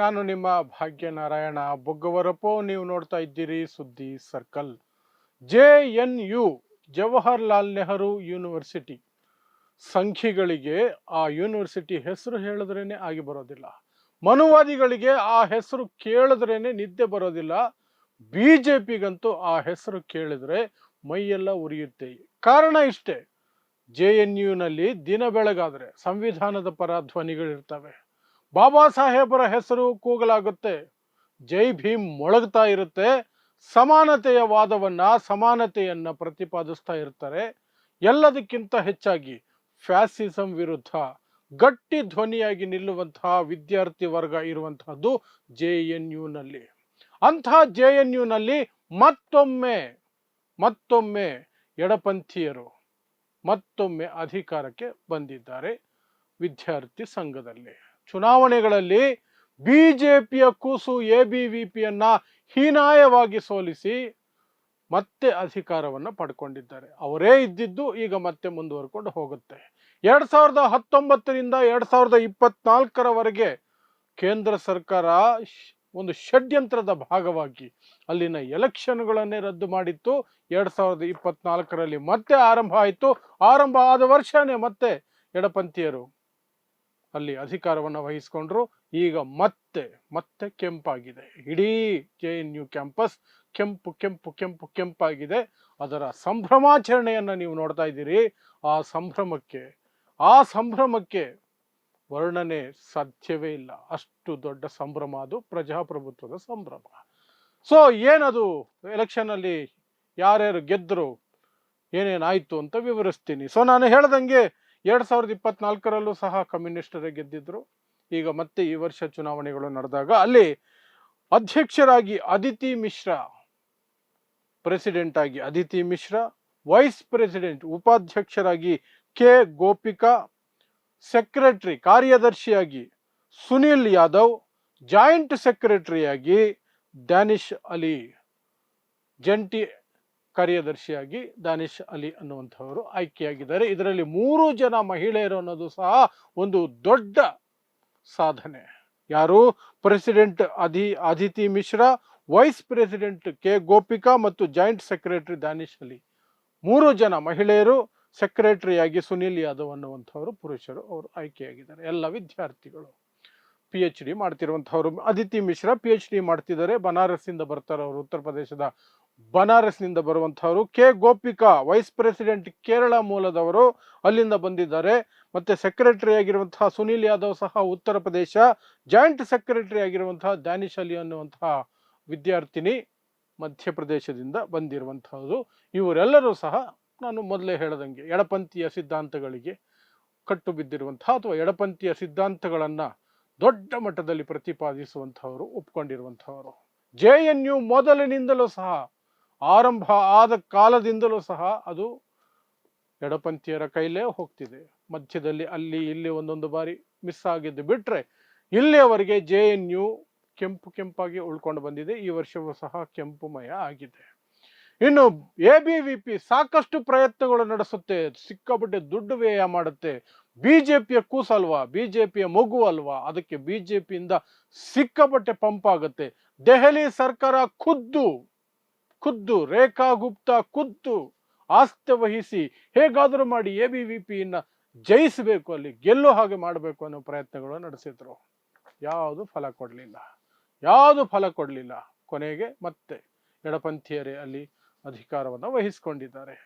ನಾನು ನಿಮ್ಮ ಭಾಗ್ಯನಾರಾಯಣ ಬೊಗ್ಗವರಪ್ಪೋ ನೀವು ನೋಡ್ತಾ ಇದ್ದೀರಿ ಸುದ್ದಿ circle. J N U, Jawaharlal Nehru university. ಸಂಖ್ಯೆಗಳಿಗೆ ಆ ಯೂನಿವರ್ಸಿಟಿ ಹೆಸರು ಹೇಳಿದ್ರೇನೆ ಆಗಿ ಬರೋದಿಲ್ಲ. ಮನುವಾದಿಗಳಿಗೆ ಆ ಹೆಸರು ಕೇಳಿದ್ರೇನೆ ನಿದ್ದೆ ಬರೋದಿಲ್ಲ. ಬಿ ಜೆ ಪಿಗಂತೂ ಆ ಹೆಸರು ಕೇಳಿದ್ರೆ ಮೈಯೆಲ್ಲ ಉರಿಯುತ್ತೆ. ಕಾರಣ ಇಷ್ಟೇ, ಜೆ ಎನ್ ಯುನಲ್ಲಿ ದಿನ ಬೆಳಗಾದ್ರೆ ಸಂವಿಧಾನದ ಪರ ಧ್ವನಿಗಳಿರ್ತವೆ. ಬಾಬಾ ಸಾಹೇಬರ ಹೆಸರು ಕೂಗಲಾಗುತ್ತೆ. ಜೈ ಭೀಮ್ ಮೊಳಗ್ತಾ ಇರುತ್ತೆ. ಸಮಾನತೆಯ ವಾದವನ್ನ ಸಮಾನತೆಯನ್ನ ಪ್ರತಿಪಾದಿಸ್ತಾ ಇರ್ತಾರೆ. ಎಲ್ಲದಕ್ಕಿಂತ ಹೆಚ್ಚಾಗಿ ಫ್ಯಾಸಿಸಂ ವಿರುದ್ಧ, ಗಟ್ಟಿ ಧ್ವನಿಯಾಗಿ ನಿಲ್ಲುವಂತಹ ವಿದ್ಯಾರ್ಥಿ ವರ್ಗ ಇರುವಂತಹದ್ದು ಜೆ ಎನ್ ಯುನಲ್ಲಿ ಅಂಥ ಜೆ ಎನ್ ಯುನಲ್ಲಿ ಮತ್ತೊಮ್ಮೆ ಮತ್ತೊಮ್ಮೆ ಎಡಪಂಥೀಯರು, ಮತ್ತೊಮ್ಮೆ ಅಧಿಕಾರಕ್ಕೆ ಬಂದಿದ್ದಾರೆ ವಿದ್ಯಾರ್ಥಿ ಸಂಘದಲ್ಲಿ. ಚುನಾವಣೆಗಳಲ್ಲಿ ಬಿಜೆಪಿಯ ಕೂಸು ಎ ಬಿ ವಿ ಪಿಯನ್ನು ಹೀನಾಯವಾಗಿ ಸೋಲಿಸಿ ಮತ್ತೆ ಅಧಿಕಾರವನ್ನು ಪಡ್ಕೊಂಡಿದ್ದಾರೆ. ಅವರೇ ಇದ್ದಿದ್ದು ಈಗ ಮತ್ತೆ ಮುಂದುವರ್ಕೊಂಡು ಹೋಗುತ್ತೆ. ಎರಡ್ ಸಾವಿರದ ಹತ್ತೊಂಬತ್ತರಿಂದ ಎರಡ್ ಸಾವಿರದ ಇಪ್ಪತ್ನಾಲ್ಕರವರೆಗೆ ಕೇಂದ್ರ ಸರ್ಕಾರ ಒಂದು ಷಡ್ಯಂತ್ರದ ಭಾಗವಾಗಿ ಅಲ್ಲಿನ ಎಲೆಕ್ಷನ್ಗಳನ್ನೇ ರದ್ದು ಮಾಡಿತ್ತು. ಎರಡ್ ಸಾವಿರದ ಇಪ್ಪತ್ನಾಲ್ಕರಲ್ಲಿ ಮತ್ತೆ ಆರಂಭ ಆಯಿತು. ಆರಂಭ ಆದ ವರ್ಷನೇ ಮತ್ತೆ ಎಡಪಂಥೀಯರು ಅಲ್ಲಿ ಅಧಿಕಾರವನ್ನು ವಹಿಸಿಕೊಂಡ್ರು. ಈಗ ಮತ್ತೆ ಮತ್ತೆ ಕೆಂಪಾಗಿದೆ. ಇಡೀ ಜೆ ಎನ್ ಯು ಕ್ಯಾಂಪಸ್ ಕೆಂಪು ಕೆಂಪು ಕೆಂಪು, ಕೆಂಪಾಗಿದೆ. ಅದರ ಸಂಭ್ರಮಾಚರಣೆಯನ್ನು ನೀವು ನೋಡ್ತಾ ಇದ್ದೀರಿ. ಆ ಸಂಭ್ರಮಕ್ಕೆ ಆ ಸಂಭ್ರಮಕ್ಕೆ ವರ್ಣನೆ ಸಾಧ್ಯವೇ ಇಲ್ಲ. ಅಷ್ಟು ದೊಡ್ಡ ಸಂಭ್ರಮ ಅದು, ಪ್ರಜಾಪ್ರಭುತ್ವದ ಸಂಭ್ರಮ. ಸೊ ಏನದು ಎಲೆಕ್ಷನಲ್ಲಿ ಯಾರ್ಯಾರು ಗೆದ್ದರು ಏನೇನಾಯ್ತು ಅಂತ ವಿವರಿಸ್ತೀನಿ. ಸೊ ನಾನು ಹೇಳ್ದಂಗೆ ಎರಡ್ ಸಾವಿರದ ಇಪ್ಪತ್ನಾಲ್ಕರಲ್ಲೂ ಸಹ ಕಮ್ಯುನಿಸ್ಟರೇ ಗೆದ್ದಿದ್ರು. ಈಗ ಮತ್ತೆ ಈ ವರ್ಷ ಚುನಾವಣೆಗಳು ನಡೆದಾಗ ಅಲ್ಲಿ ಅಧ್ಯಕ್ಷರಾಗಿ ಅದಿತಿ ಮಿಶ್ರಾ ಪ್ರೆಸಿಡೆಂಟ್ ಆಗಿ ಅದಿತಿ ಮಿಶ್ರಾ, ವೈಸ್ ಪ್ರೆಸಿಡೆಂಟ್, ಉಪಾಧ್ಯಕ್ಷರಾಗಿ ಕೆ ಗೋಪಿಕಾ, ಸೆಕ್ರೆಟರಿ, ಕಾರ್ಯದರ್ಶಿಯಾಗಿ ಸುನಿಲ್ ಯಾದವ್, ಜಾಯಿಂಟ್ ಸೆಕ್ರೆಟರಿಯಾಗಿ ಡ್ಯಾನಿಶ್ ಅಲಿ, ಜಂಟಿ ಕಾರ್ಯದರ್ಶಿಯಾಗಿ ದಾನಿಶ್ ಅಲಿ ಅನ್ನುವಂಥವರು ಆಯ್ಕೆಯಾಗಿದ್ದಾರೆ. ಇದರಲ್ಲಿ ಮೂರು ಜನ ಮಹಿಳೆಯರು ಅನ್ನೋದು ಸಹ ಒಂದು ದೊಡ್ಡ ಸಾಧನೆ. ಯಾರು? President ಅಧಿ Aditi Mishra, vice president K Gopika ಮತ್ತು ಜಾಯಿಂಟ್ ಸೆಕ್ರೆಟರಿ ದಾನಿಶ್ ಅಲಿ. ಮೂರು ಜನ ಮಹಿಳೆಯರು, ಸೆಕ್ರೆಟರಿಯಾಗಿ ಸುನಿಲ್ ಯಾದವ್ ಅನ್ನುವಂಥವರು ಪುರುಷರು ಅವರು ಆಯ್ಕೆಯಾಗಿದ್ದಾರೆ. ಎಲ್ಲ ವಿದ್ಯಾರ್ಥಿಗಳು. P H D ಮಾಡ್ತಿರುವಂಥವ್ರು. Aditi Mishra P H D ಮಾಡ್ತಿದ್ದಾರೆ. ಬನಾರಸ್ಸಿಂದ ಬರ್ತಾರೆ ಅವರು ಉತ್ತರ ಪ್ರದೇಶದ ಬನಾರಸ್ನಿಂದ ಬರುವಂಥವರು. K. Gopika, vice president Kerala ಮೂಲದವರು ಅಲ್ಲಿಂದ ಬಂದಿದ್ದಾರೆ. ಮತ್ತೆ ಸೆಕ್ರೆಟರಿ ಆಗಿರುವಂತಹ ಸುನಿಲ್ ಯಾದವ್ ಸಹ ಉತ್ತರ ಪ್ರದೇಶ, ಜಾಯಿಂಟ್ ಸೆಕ್ರೆಟರಿ ಆಗಿರುವಂತಹ ದಾನಿಶ್ ಅಲಿ ಅನ್ನುವಂತಹ ವಿದ್ಯಾರ್ಥಿನಿ ಮಧ್ಯಪ್ರದೇಶದಿಂದ ಬಂದಿರುವಂತಹದ್ದು ಇವರೆಲ್ಲರೂ ಸಹ ನಾನು ಮೊದಲೇ ಹೇಳದಂಗೆ ಎಡಪಂಥೀಯ ಸಿದ್ಧಾಂತಗಳಿಗೆ ಕಟ್ಟು ಬಿದ್ದಿರುವಂತಹ ಅಥವಾ ಎಡಪಂಥೀಯ ಸಿದ್ಧಾಂತಗಳನ್ನ ದೊಡ್ಡ ಮಟ್ಟದಲ್ಲಿ ಪ್ರತಿಪಾದಿಸುವಂತಹವರು ಒಪ್ಕೊಂಡಿರುವಂತಹವರು ಜೆ ಎನ್ ಯು ಮೊದಲಿನಿಂದಲೂ ಸಹ ಆರಂಭ ಆದ ಕಾಲದಿಂದಲೂ ಸಹ ಅದು ಎಡಪಂಥೀಯರ ಕೈಲೇ ಹೋಗ್ತಿದೆ. ಮಧ್ಯದಲ್ಲಿ ಅಲ್ಲಿ ಇಲ್ಲಿ ಒಂದೊಂದು ಬಾರಿ ಮಿಸ್ ಆಗಿದ್ದು ಬಿಟ್ರೆ ಇಲ್ಲಿಯವರೆಗೆ ಜೆ ಎನ್ ಯು ಕೆಂಪು ಕೆಂಪಾಗಿ ಉಳ್ಕೊಂಡು ಬಂದಿದೆ. ಈ ವರ್ಷವೂ ಸಹ ಕೆಂಪುಮಯ ಆಗಿದೆ. ಇನ್ನು ಎ ಬಿ ವಿ ಪಿ ಸಾಕಷ್ಟು ಪ್ರಯತ್ನಗಳು ನಡೆಸುತ್ತೆ. ಸಿಕ್ಕಾಪಟ್ಟೆ ದುಡ್ಡು ವ್ಯಯ ಮಾಡುತ್ತೆ. ಬಿಜೆಪಿಯ ಕೂಸಲ್ವಾ? ಬಿಜೆಪಿಯ ಮಗು ಅಲ್ವಾ? ಅದಕ್ಕೆ ಬಿಜೆಪಿಯಿಂದ ಸಿಕ್ಕಾಪಟ್ಟೆ ಪಂಪ್ ಆಗುತ್ತೆ. ದೆಹಲಿ ಸರ್ಕಾರ ಖುದ್ದು ಖುದ್ದು ರೇಖಾ ಗುಪ್ತಾ ಖುದ್ದು ಆಸ್ತಿ ವಹಿಸಿ ಹೇಗಾದರೂ ಮಾಡಿ ಎ ಬಿ ವಿ ಪಿಯನ್ನ ಜಯಿಸಬೇಕು, ಅಲ್ಲಿ ಗೆಲ್ಲೋ ಹಾಗೆ ಮಾಡಬೇಕು ಅನ್ನೋ ಪ್ರಯತ್ನಗಳು ನಡೆಸಿದ್ರು. ಯಾವುದು ಫಲ ಕೊಡಲಿಲ್ಲ. ಯಾವುದು ಫಲ ಕೊಡಲಿಲ್ಲ. ಕೊನೆಗೆ ಮತ್ತೆ ಎಡಪಂಥೀಯರೇ ಅಲ್ಲಿ ಅಧಿಕಾರವನ್ನು ವಹಿಸಿಕೊಂಡಿದ್ದಾರೆ.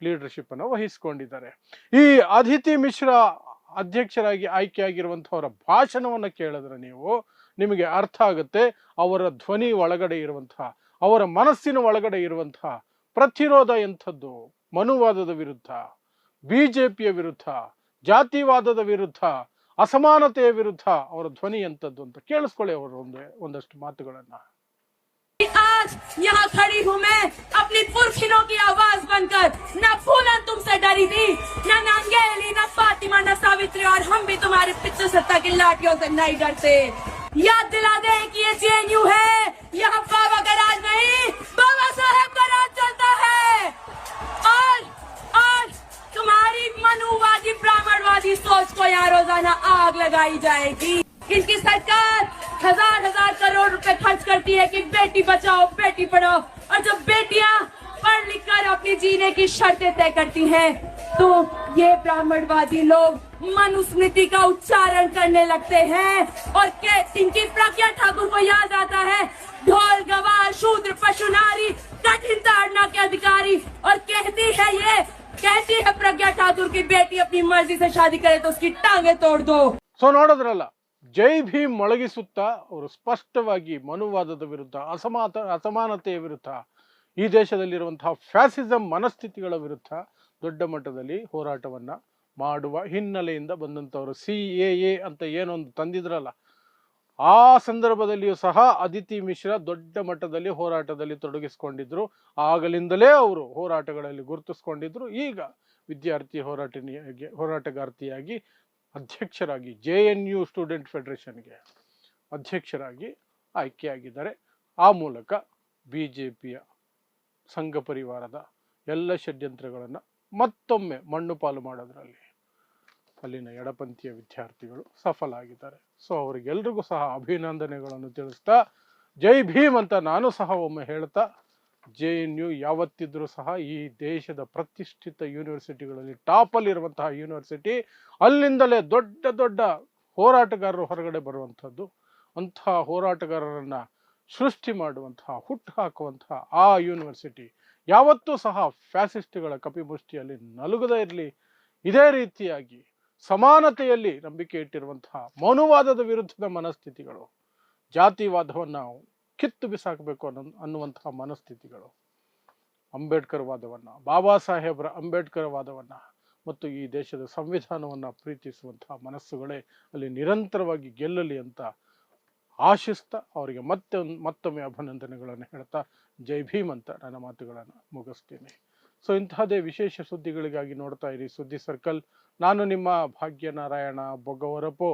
ಲೀಡರ್ಶಿಪ್ ಅನ್ನು ವಹಿಸಿಕೊಂಡಿದ್ದಾರೆ. ಈ ಅದಿತಿ ಮಿಶ್ರಾ ಅಧ್ಯಕ್ಷರಾಗಿ ಆಯ್ಕೆಯಾಗಿರುವಂಥವರ ಭಾಷಣವನ್ನು ಕೇಳಿದ್ರೆ ನೀವು ನಿಮಗೆ ಅರ್ಥ ಆಗುತ್ತೆ, ಅವರ ಧ್ವನಿ ಒಳಗಡೆ ಇರುವಂತಹ ಅವರ ಮನಸ್ಸಿನ ಒಳಗಡೆ ಇರುವಂತಹ ಪ್ರತಿರೋಧ ಎಂಥದ್ದು ಮನುವಾದದ ವಿರುದ್ಧ ಬಿಜೆಪಿಯ ವಿರುದ್ಧ ಜಾತಿವಾದದ ವಿರುದ್ಧ ಅಸಮಾನತೆಯ ವಿರುದ್ಧ ಅವರ ಧ್ವನಿ ಎಂಥದ್ದು ಅಂತ ಕೇಳಿಸ್ಕೊಳ್ಳಿ ಅವರು ಒಂದು ಒಂದಷ್ಟು ಮಾತುಗಳನ್ನ आज यहाँ खड़ी हूँ मैं अपनी पुरखिनों की आवाज बनकर न फूलन तुमसे डरी थी न नंगेली न फातिमा न सावित्री और हम भी तुम्हारे पितृ सत्ता की लाठियों से नहीं डरते याद दिला दे कि ये जेएनयू है यहाँ बाबा का राज नहीं, बाबा साहेब का राज चलता है। और और तुम्हारी मनुवादी, ब्राह्मणवादी सोच को यहाँ रोज़ाना आग लगाई जाएगी। इनकी सरकार खर्च करती है कि बेटी बचाओ, बेटी पढ़ाओ। और जब बेटियाँ पढ़ लिख कर अपनी जीने की शर्तें तय करती हैं तो ये ब्राह्मणवादी लोग मनुस्मृति का उच्चारण करने लगते हैं और के इनकी प्रज्ञा ठाकुर को याद आता है ढोल गवार शूद्र पशु नारी कठिन ताड़ना के अधिकारी और कहती है ये कहती है प्रज्ञा ठाकुर की बेटी अपनी मर्जी से शादी करे तो उसकी टांगे तोड़ दो ಸೊ ನೋಡಿದ್ರಲ್ಲ ಜೈ ಭೀಮ್ ಮೊಳಗಿಸುತ್ತಾ ಅವರು ಸ್ಪಷ್ಟವಾಗಿ ಮನುವಾದದ ವಿರುದ್ಧ ಅಸಮಾತ ಅಸಮಾನತೆಯ ವಿರುದ್ಧ ಈ ದೇಶದಲ್ಲಿರುವಂತಹ ಫ್ಯಾಸಿಸಂ ಮನಸ್ಥಿತಿಗಳ ವಿರುದ್ಧ ದೊಡ್ಡ ಮಟ್ಟದಲ್ಲಿ ಹೋರಾಟವನ್ನ ಮಾಡುವ ಹಿನ್ನೆಲೆಯಿಂದ ಬಂದಂಥವರು ಸಿ ಎ ಎ ಅಂತ ಏನೊಂದು ತಂದಿದ್ರಲ್ಲ, ಆ ಸಂದರ್ಭದಲ್ಲಿಯೂ ಸಹ ಅದಿತಿ ಮಿಶ್ರಾ ದೊಡ್ಡ ಮಟ್ಟದಲ್ಲಿ ಹೋರಾಟದಲ್ಲಿ ತೊಡಗಿಸಿಕೊಂಡಿದ್ರು. ಆಗಲಿಂದಲೇ ಅವರು ಹೋರಾಟಗಳಲ್ಲಿ ಗುರುತಿಸ್ಕೊಂಡಿದ್ರು. ಈಗ ವಿದ್ಯಾರ್ಥಿ ಹೋರಾಟನಿಯಾಗಿ, ಹೋರಾಟಗಾರ್ತಿಯಾಗಿ ಅಧ್ಯಕ್ಷರಾಗಿ ಜೆ ಎನ್ ಯು ಸ್ಟೂಡೆಂಟ್ ಫೆಡರೇಷನ್ಗೆ ಅಧ್ಯಕ್ಷರಾಗಿ ಆಯ್ಕೆಯಾಗಿದ್ದಾರೆ. ಆ ಮೂಲಕ ಬಿ ಜೆ ಪಿಯ ಸಂಘ ಪರಿವಾರದ ಎಲ್ಲ ಷಡ್ಯಂತ್ರಗಳನ್ನು ಮತ್ತೊಮ್ಮೆ ಮಣ್ಣು ಪಾಲು ಮಾಡೋದ್ರಲ್ಲಿ ಅಲ್ಲಿನ ಎಡಪಂಥೀಯ ವಿದ್ಯಾರ್ಥಿಗಳು ಸಫಲ ಆಗಿದ್ದಾರೆ ಸೊ ಅವರಿಗೆಲ್ರಿಗೂ ಸಹ ಅಭಿನಂದನೆಗಳನ್ನು ತಿಳಿಸ್ತಾ, ಜೈ ಭೀಮ್ ಅಂತ ನಾನು ಸಹ ಒಮ್ಮೆ ಹೇಳ್ತಾ, ಜೆ ಎನ್ ಯು ಯಾವತ್ತಿದ್ರೂ ಸಹ ಈ ದೇಶದ ಪ್ರತಿಷ್ಠಿತ ಯೂನಿವರ್ಸಿಟಿಗಳಲ್ಲಿ ಟಾಪಲ್ಲಿರುವಂತಹ ಯೂನಿವರ್ಸಿಟಿ, ಅಲ್ಲಿಂದಲೇ ದೊಡ್ಡ ದೊಡ್ಡ ಹೋರಾಟಗಾರರು ಹೊರಗಡೆ ಬರುವಂಥದ್ದು. ಅಂತಹ ಹೋರಾಟಗಾರರನ್ನ ಸೃಷ್ಟಿ ಮಾಡುವಂತಹ, ಹುಟ್ಟು ಹಾಕುವಂತಹ ಆ ಯೂನಿವರ್ಸಿಟಿ ಯಾವತ್ತೂ ಸಹ ಫ್ಯಾಸಿಸ್ಟ್ಗಳ ಕಪಿಮುಷ್ಟಿಯಲ್ಲಿ ನಲುಗದೇ ಇರಲಿ. ಇದೇ ರೀತಿಯಾಗಿ ಸಮಾನತೆಯಲ್ಲಿ ನಂಬಿಕೆ ಇಟ್ಟಿರುವಂತಹ ಮೌನವಾದದ ವಿರುದ್ಧದ ಮನಸ್ಥಿತಿಗಳು, ಜಾತಿವಾದವನ್ನು ಕಿತ್ತು ಬಿಸಾಕಬೇಕು ಅನ್ನೋ, ಅನ್ನುವಂತಹ ಮನಸ್ಥಿತಿಗಳು, ಅಂಬೇಡ್ಕರ್ ವಾದವನ್ನು, ಬಾಬಾ ಸಾಹೇಬ್ರ ಅಂಬೇಡ್ಕರ್ ವಾದವನ್ನು ಮತ್ತು ಈ ದೇಶದ ಸಂವಿಧಾನವನ್ನು ಪ್ರೀತಿಸುವಂತಹ ಮನಸ್ಸುಗಳೇ ಅಲ್ಲಿ ನಿರಂತರವಾಗಿ ಗೆಲ್ಲಲಿ ಅಂತ ಆಶಿಸ್ತಾ, ಅವರಿಗೆ ಮತ್ತೆ ಮತ್ತೊಮ್ಮೆ ಅಭಿನಂದನೆಗಳನ್ನು ಹೇಳ್ತಾ ಜೈ ಭೀಮ್ ಅಂತ ನನ್ನ ಮಾತುಗಳನ್ನು ಮುಗಿಸ್ತೀನಿ. ಸೊ ಇಂತಹದೇ ವಿಶೇಷ ಸುದ್ದಿಗಳಿಗಾಗಿ ನೋಡ್ತಾ ಇರಿ ಸುದ್ದಿ ಸರ್ಕಲ್ ನಾನು ನಿಮ್ಮ ಭಾಗ್ಯನಾರಾಯಣ ಬೊಗ್ಗವರಪು